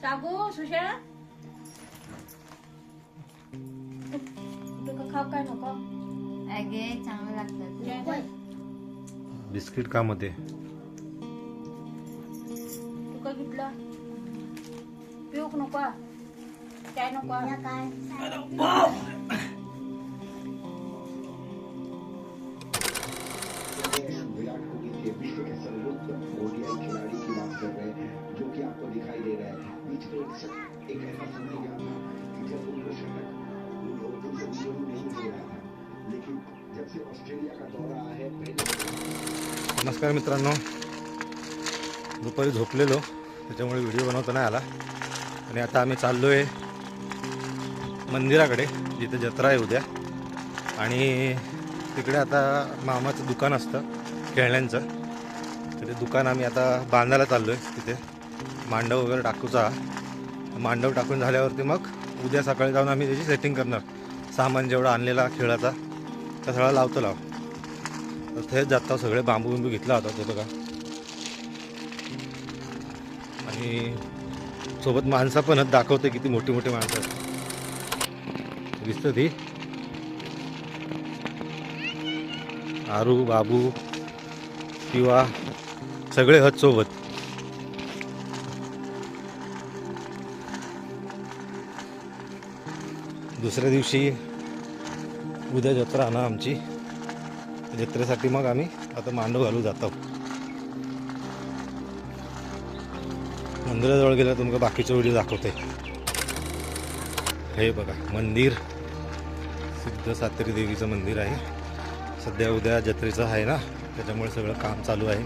सागू सुशा? तुका खाऊ काय नको? अगे चांगलं लागतं. बिस्किट का मध्ये तुका घेतलं पिऊक नको काय? नको विराट नमस्कार मित्रांनो. दुपारी झोपलेलो. त्याच्यामुळे व्हिडिओ बनवता नाही आला. आणि आता आम्ही चाललो आहे मंदिराकडे जिथे जत्रा आहे उद्या. आणि तिकडे आता मामाचं दुकान असतं खेळण्यांचं. तर ते दुकान आम्ही आता बांधायला चाललो आहे तिथे. मांडव वगैरे टाकूचा मांडव टाकून झाल्यावरती मग उद्या सकाळी जाऊन आम्ही त्याची सेटिंग करणार. सामान जेवढा आणलेला खेळाचा त्या सगळा लावतो लाव. तर तेच जाता सगळे बांबू बिंबू घेतला होता ते बघा. आणि सोबत माणसं पण दाखवते किती मोठी मोठी माणसं आहेत. दिसतं ती. आरू बाबू किंवा सगळे हत सोबत. दुसऱ्या दिवशी उद्या जत्रा ना आमची. जत्रेसाठी मग आम्ही आता मांडव घालू जातो. मंदिराजवळ गेला तुमका बाकीचे व्हिडिओ दाखवते. हे बघा मंदिर. सिद्ध सातेरी देवीचं मंदिर आहे. सध्या उद्या जत्रेचं आहे ना त्याच्यामुळे सगळं काम चालू आहे.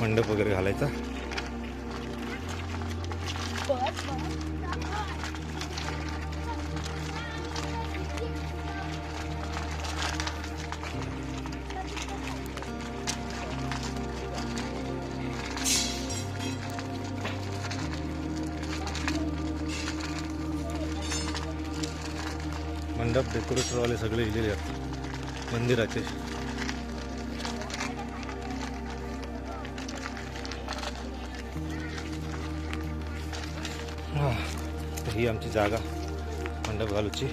मंडप वगैरे घालायचा. मंडप डेकोरेटरवाले सगळे इलेले आहेत. मंदिराचे. ही आमची जागा मंडप घालूची.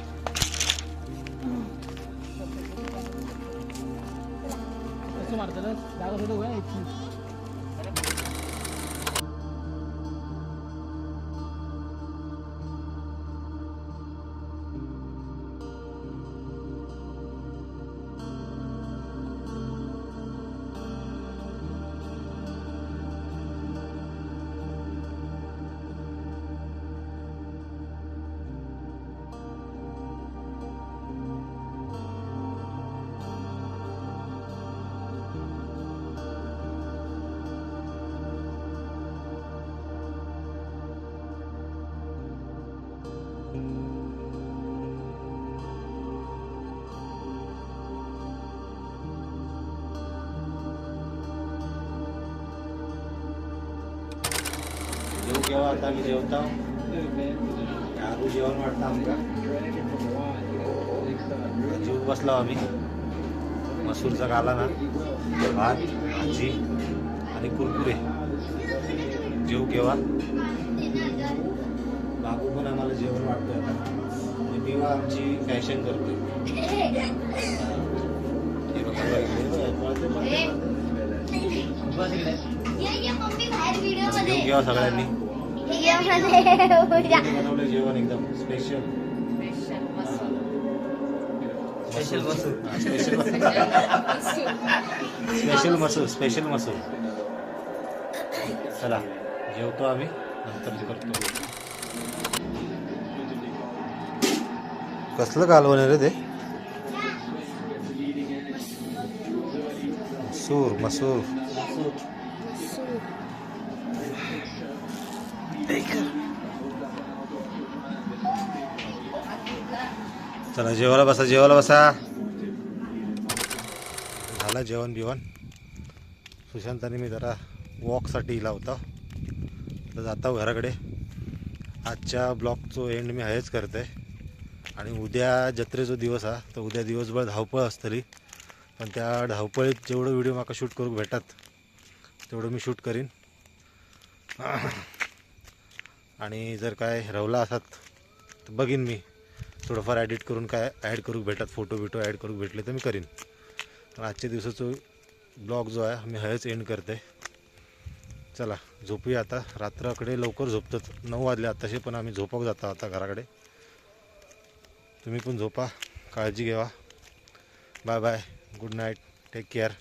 जेव केव्हा आता आम्ही जेवता? आरू जेवण वाटतं आमका. जीव बसला आम्ही. मसूरचा गाला ना भात भाजी आणि कुरकुरे. जेव केव्हा? बाबू पण आम्हाला जेवण आणि तेव्हा आमची फॅशन करते केव्हा सगळ्यांनी. बनवलं जेवण एकदम. स्पेशल स्पेशल मसूर. स्पेशल स्पेशल मसूर. स्पेशल मसूर. चला जेवतो आम्ही. नंतर करतो. कसलं कालवण आहे रे ते? मसूर मसूर. चला जेवायला बसा जेवायला बसा. झालं जेवण बिवण. सुशांताने मी जरा वॉकसाठी लावतो तर जातो हो घराकडे. आजच्या ब्लॉगचं एंड मी हेच करते आणि उद्या जत्रेचा दिवस हा तर उद्या दिवसभर धावपळ असतली पण त्या धावपळीत जेवढं व्हिडिओ माका शूट करूक भेटत तेवढं मी शूट करीन. आणि जर काय रवला असत तर बघीन मी. थोडंफार ॲडिट करून काय ॲड करू भेटत फोटो बिटो ॲड करू भेटले तर मी करीन. पण आजच्या दिवसाचं ब्लॉग जो आहे मी हयच एंड करते चला झोपूया आता. रात्रकडे लवकर झोपतात नऊ वाजले आताशी पण आम्ही झोपक जातो आता घराकडे. तुम्ही पण झोपा काळजी घ्यावा bye bye good night take care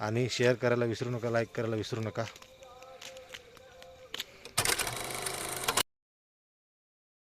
आणि शेअर करायला विसरू नका लाईक करायला विसरू नका.